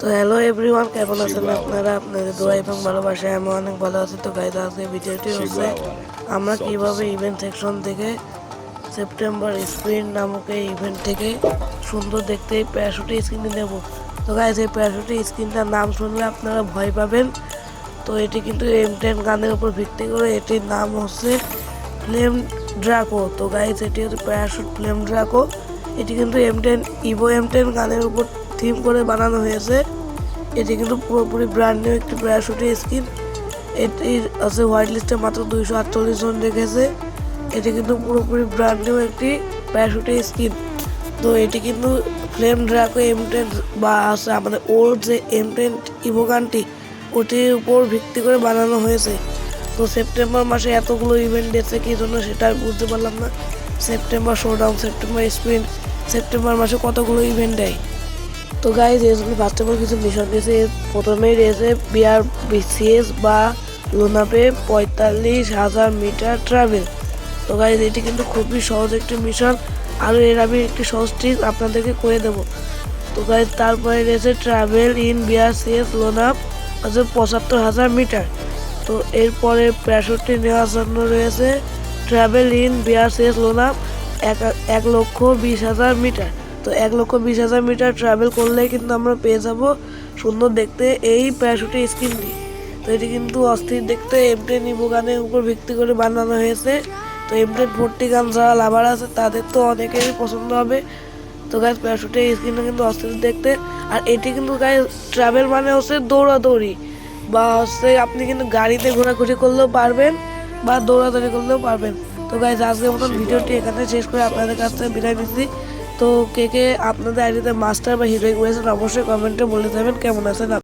তো hello everyone কেমন আছেন আপনারা? আপনাদের দোয়া এবং ভালোবাসায় আমি অনেক ভালো আছি। তো গাইজ আজকে ভিডিওটি হচ্ছে আমরা কীভাবে ইভেন্ট সেকশন থেকে সেপ্টেম্বর স্প্রিন্ট নামক এই ইভেন্ট থেকে সুন্দর দেখতে এই প্যারাশুটি স্ক্রিনটি নেব তো গাইজ এই প্যারাশুটি স্ক্রিনটার নাম শুনলে আপনারা ভয় পাবেন। তো এটি কিন্তু এম টেন গানের উপর ভিত্তি করে এটির নাম হচ্ছে ফ্লেম ড্রাকো তো গাইজ এটি হচ্ছে প্যারাশুট ফ্লেম ড্রাকো এটি কিন্তু M ten evo M ten গানের উপর থিম করে বানানো হয়েছে। এটি কিন্তু পুরোপুরি ব্র্যান্ড নিউ একটি প্যারাশুটের স্কিন। এটির আছে হোয়াইট লিস্টে মাত্র দুইশো আটচল্লিশ জন রেখেছে। এটি কিন্তু পুরোপুরি ব্র্যান্ড নিউ একটি প্যারাশুটের স্কিন। তো এটি কিন্তু ফ্লেম ড্রাকো এম টেন বা আছে আমাদের ওল্ড যে এম টেন ইভো গানটি ওটির উপর ভিত্তি করে বানানো হয়েছে। তো সেপ্টেম্বর মাসে এতগুলো ইভেন্ট দিয়েছে, কী জন্য সেটা আমি বুঝতে পারলাম না। September showdown September sprint September মাসে কতগুলো ইভেন্ট দেয়? তো গাইজ এসগুলো ফার্স্ট অফ অল কিছু মিশন দিয়েছে। প্রথমেই রয়েছে বিআর বিসিএস বা লোনাপে পঁয়তাল্লিশ হাজার মিটার ট্রাভেল তো গাইজ এটি কিন্তু খুবই সহজ একটি মিশন আর এর আমি একটি সহজ ট্রিক আপনাদেরকে করে দেবো। তো গাইজ তারপরে রয়েছে ট্রাভেল ইন বিআরসিএস লোনাপ আছে পঁচাত্তর হাজার মিটার তো এরপরে প্যারাশুটটি নেওয়ার জন্য রয়েছে ট্রাভেল ইন বিআরসিএস লোনাপ এক এক লক্ষ বিশ হাজার মিটার তো এক লক্ষ বিশ হাজার মিটার ট্রাভেল করলে কিন্তু আমরা পেয়ে যাব সুন্দর দেখতে এই প্যারাশুটের স্কিনটি তো এটি কিন্তু অস্থির দেখতে এমটেন ইভো গানের উপর ভিত্তি করে বানানো হয়েছে। তো এমটেন ফোরটি গান যারা লাভার আছে তাদের তো অনেকেরই পছন্দ হবে। তো গাছ প্যারাশুটের স্কিনটা কিন্তু অস্থির দেখতে। আর এটি কিন্তু গায়ে ট্রাভেল মানে হচ্ছে দৌড়াদৌড়ি। বা হচ্ছে আপনি কিন্তু গাড়িতে ঘোরাঘুরি করলেও পারবেন বা দৌড়াদৌড়ি করলেও পারবেন। তো গাইজ আজকের মতন ভিডিওটি এখানে শেষ করে আপনাদের কাছ থেকে বিদায় নিচ্ছি। তো কে কে আপনাদের আইডিতে মাস্টার বা হিরোইক হয়েছেন অবশ্যই কমেন্টে বলে দেবেন, কেমন আছেন